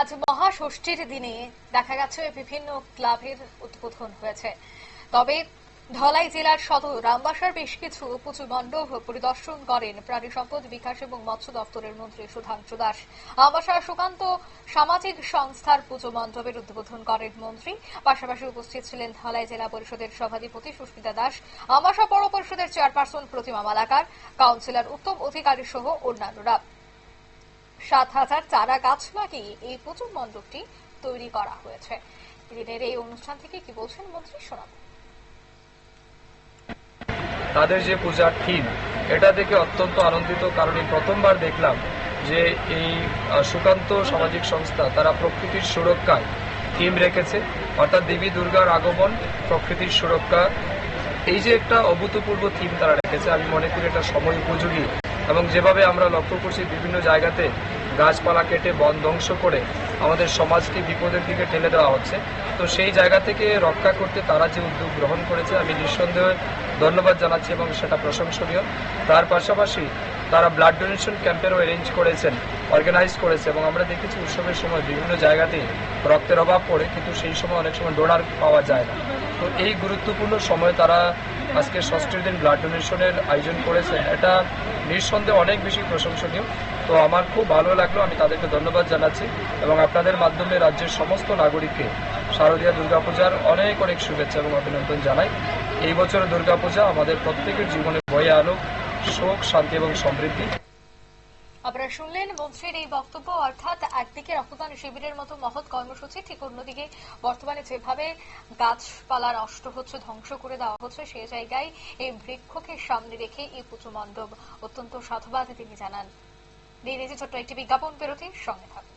আজ মহাষষ্ঠীর দিনে দেখা গেছে বিভিন্ন ক্লাবের উদ্বোধন হয়েছে। তবে ধলাই জেলার সদর রামবাসার বেশ কিছু পুজো মণ্ডপ পরিদর্শন করেন প্রাণী সম্পদ বিকাশ এবং মৎস্য দপ্তরের মন্ত্রী সুধাংশু দাস। আমাশা সুকান্ত সামাজিক সংস্থার পুজো মণ্ডপের উদ্বোধন করেন মন্ত্রী। পাশাপাশি উপস্থিত ছিলেন ধলাই জেলা পরিষদের সভাধিপতি সুস্মিতা দাস আমাশা পৌর পরিষদের চেয়ারপারসন প্রতিমা মালাকার, কাউন্সিলর উত্তম অধিকারী সহ অন্যান্যরা। সাত হাজার চারা গাছ লাগিয়ে এই পুজো মণ্ডপটি তৈরি করা হয়েছে। দিনের এই অনুষ্ঠান থেকে কি বলছেন মন্ত্রী, শোনাব। তাদের যে পূজার থিম, এটা দেখে অত্যন্ত আনন্দিত, কারণ এই প্রথমবার দেখলাম যে এই সুকান্ত সামাজিক সংস্থা, তারা প্রকৃতির সুরক্ষায় থিম রেখেছে। অর্থাৎ দেবী দুর্গার আগমন, প্রকৃতির সুরক্ষা। এই যে একটা অভূতপূর্ব থিম তারা রেখেছে, আমি মনে করি এটা সময় উপযোগী। এবং যেভাবে আমরা লক্ষ্য করছি বিভিন্ন জায়গাতে গাছপালা কেটে বন ধ্বংস করে আমাদের সমাজকে বিপদের দিকে ঠেলে দেওয়া হচ্ছে। তো সেই জায়গা থেকে রক্ষা করতে তারা যে উদ্যোগ গ্রহণ করেছে, আমি নিঃসন্দেহে ধন্যবাদ জানাচ্ছি এবং সেটা প্রশংসনীয়। তার পাশাপাশি তারা ব্লাড ডোনেশন ক্যাম্পেরও অ্যারেঞ্জ করেছেন অর্গানাইজ করেছে এবং আমরা দেখেছি উৎসবের সময় বিভিন্ন জায়গাতে রক্তের অভাব পড়ে, কিন্তু সেই সময় অনেক সময় ডোনার পাওয়া যায় না। তো এই গুরুত্বপূর্ণ সময় তারা আজকে ষষ্ঠীর দিন ব্লাড ডোনেশনের আয়োজন করেছেন। এটা নিঃসন্দেহে অনেক বেশি প্রশংসনীয়। তো আমার খুব ভালো লাগল, আমি তাদেরকে ধন্যবাদ জানাচ্ছি এবং আপনাদের মাধ্যমে রাজ্যের সমস্ত নাগরিককে শারদীয় দুর্গাপূজার অনেক অনেক শুভেচ্ছা এবং অভিনন্দন জানাই। এই বছর দুর্গাপূজা আমাদের প্রত্যেকের জীবনে বয়ে আনুক। সুখ, শান্তি এবং সমৃদ্ধি। আপনারা শুনলেন মন্ত্রীর এই বক্তব্য, অর্থাৎ একদিকে রক্তদান শিবিরের মতো মহৎ কর্মসূচি, ঠিক অন্যদিকে বর্তমানে যেভাবে গাছপালা নষ্ট হচ্ছে, ধ্বংস করে দেওয়া হচ্ছে, সে জায়গায় এই বৃক্ষকে সামনে রেখে এই পুজো মণ্ডপ অত্যন্ত সাধুবাদ তিনি জানান। দিয়ে ছোট্ট একটি বিজ্ঞাপন, বিরতি, সঙ্গে থাকুন।